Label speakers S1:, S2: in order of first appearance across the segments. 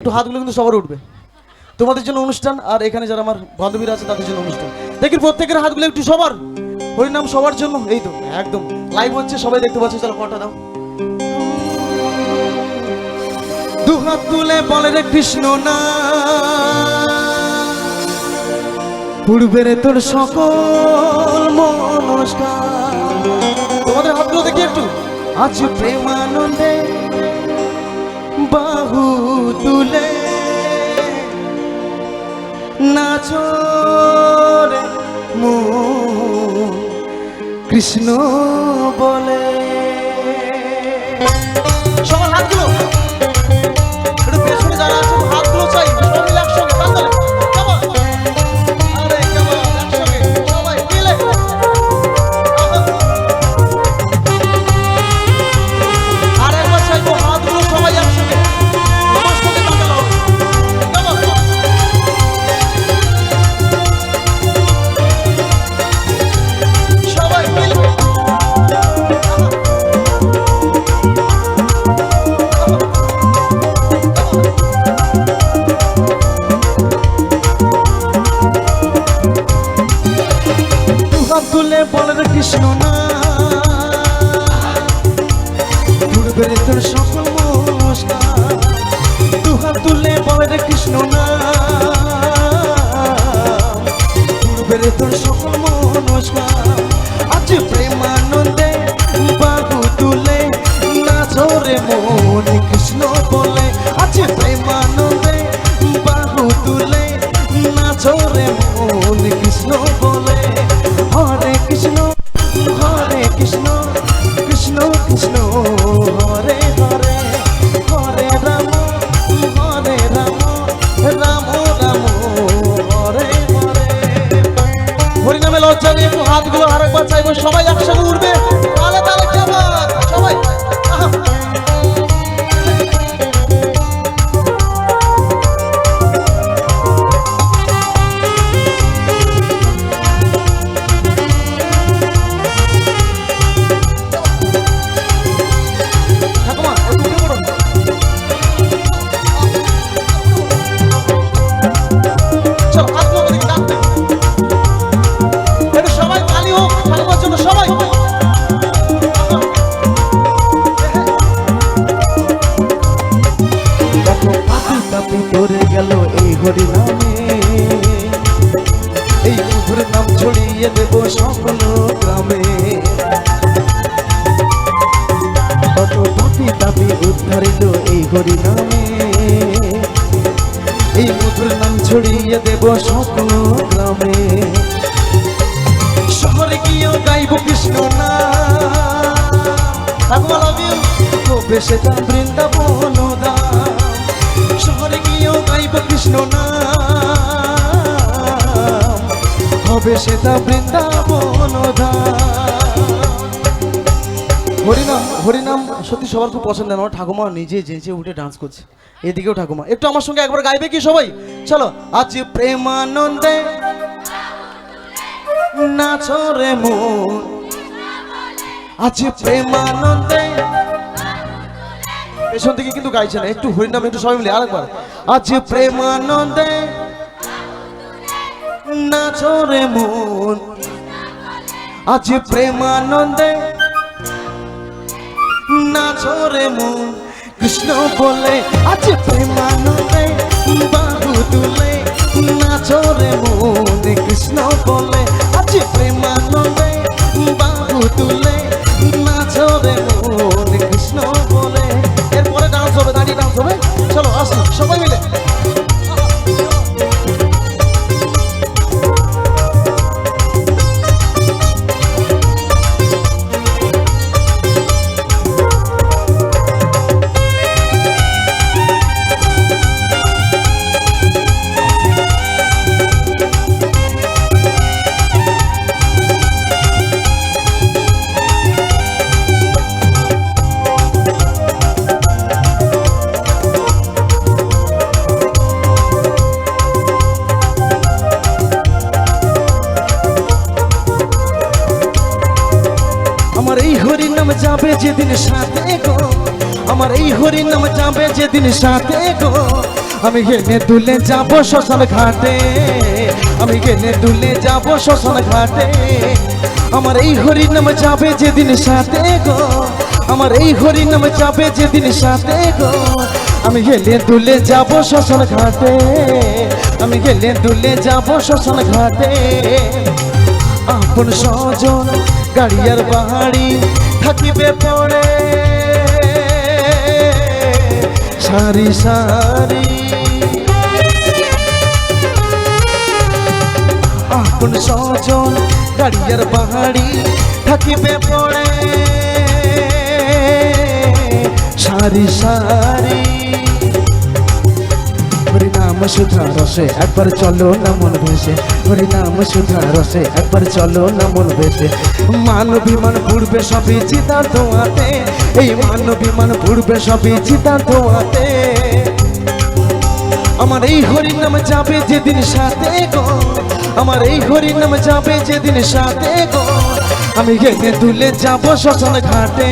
S1: একটু হাতগুলো কিন্তু সবার উঠবে। তোমাদের জন্য অনুষ্ঠান আর এখানে যারা আমার বান্ধবীরা আছে, তাদের জন্য অনুষ্ঠান। দেখি প্রত্যেকের হাতগুলো একটু সবার। হরিনাম সবার জন্য, এই তো, একদম। লাইভ হচ্ছে, সবাই দেখতে পাচ্ছে, চলো কটা দাও। দু হাত তুলে বলে রে কৃষ্ণ না। পূর্বের তোর সকল মনস্কার। তোমাদের হাতগুলো দেখি একটু। আজ প্রেমানন্দে বাহু তুলে। নাচরে মো কৃষ্ণ বলে দুহাত তুলে বলে রে কৃষ্ণ না। পূর্বের তোর সকল নমস্কার। দুহাত তুলে বলে রে কৃষ্ণ না। পূর্বের তোর সকল নমস্কার। আজ প্রেমানন্দে বাহু তুলে নাচরে মন কৃষ্ণ বলে। আজ প্রেমানন্দে ছড়িয়ে দেব সকল গ্রামে। কত পাপি পাপি উদ্ধারিল এই হরি নামে এই মধুর নাম ছড়িয়ে দেব সকল গ্রামে। শহরে গিয়েও গাইব কৃষ্ণ না সেটা বৃন্দাবন শহরে গিয়েও গাইব কৃষ্ণ না হবে সেটা বৃন্দাবন হরিনাম হরিনাম, সত্যি সবার খুব পছন্দ আমার। ঠাকুমা নিজে যেচে উঠে ডান্স করছে। এদিকেও ঠাকুমা। একটু আমার সঙ্গে একবার গাইবে কি সবাই? চলো, আজ প্রেমানন্দে নাচো রে মন। আজ প্রেমানন্দে পেছন থেকে কিন্তু গাইছে না, একটু হরিনাম, একটু সবাই মিলে আরেকবার। আজ প্রেমানন্দে নাচো রে মন। আজ প্রেমানন্দে নাচরে মন। কৃষ্ণ বলে, আজ প্রেমানন্দে বাহু তুলে নাচরে মন। কৃষ্ণ বলে, আজ প্রেমানন্দে বাহু তুলে নাচরে মন। কৃষ্ণ বলে, এরপরে ডান্স হবে, দাঁড়িয়ে ডান্স হবে। নাম যাবে যেদিন সাথে গো। আমার এই হরি নাম যাবে যেদিন সাথে গো। আমি গেলে দুলে যাব শ্মশান ঘাটে। আমি গেলে দুলে যাব শ্মশান ঘাটে। আমার এই হরি নাম যাবে যেদিন সাথে গো। আমার এই হরি নাম যাবে যেদিন সাথে গো। আমি গেলে দুলে যাব শ্মশান ঘাটে। আমি গেলে দুলে যাব শ্মশান ঘাটে। আপন স্বজন, গাড়িয়ার বাহারি থাকিবে পড়ে সারি সারি। আপন স্বজন গাড়িয়ার বাহারি থাকিবে পড়ে সারি সারি। নাম সুধা রসে, একবার চলো না মন ভেসে। হরি নাম সুধা রসে, একবার চলো না মন ভেসে। মান বিমান পূর্বে সবই চিতার ধোয়াতে। এই মান বিমান পূর্বে সবই চিতার ধোয়াতে। আমার এই হরি নাম যাবে যেদিন সাথে গো। আমার এই হরি নাম যাবে যেদিন সাথে গো। আমি গেলে দুলে যাব শ্মশান ঘাটে।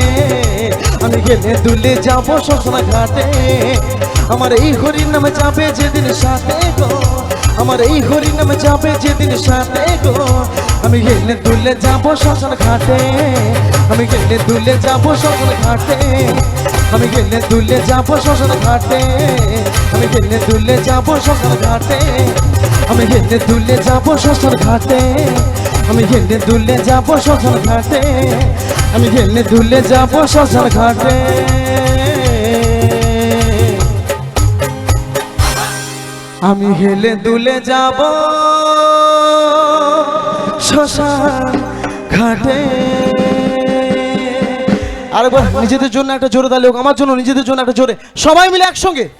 S1: আমি গেলে দুলে যাব শ্মশান ঘাটে। আমার এই হরি নাম যাবে যেদিন সাথে গো। আমার এই হরি নাম যাবে যেদিন সাথে গো। আমি গেলে দুলে যাব শ্মশান ঘাটে। আমি গেলে দুলে যাব শ্মশান ঘাটে। আমি গেলে দুলে যাব শ্মশান ঘাটে। আমি গেলে দুলে যাব শ্মশান ঘাটে। আমি গেলে দুলে যাব শ্মশান ঘাটে। আমি গেলে দুলে যাব শ্মশান ঘাটে। আমি গেলে দুলে যাব শ্মশান ঘাটে। আমি হেলে দুলে যাব। শ্মশান ঘাটে। আরেকবার নিজেদের জন্য একটা জোরে তাহলে হোক, আমার জন্য, নিজেদের জন্য একটা জোরে। সবাই মিলে একসঙ্গে।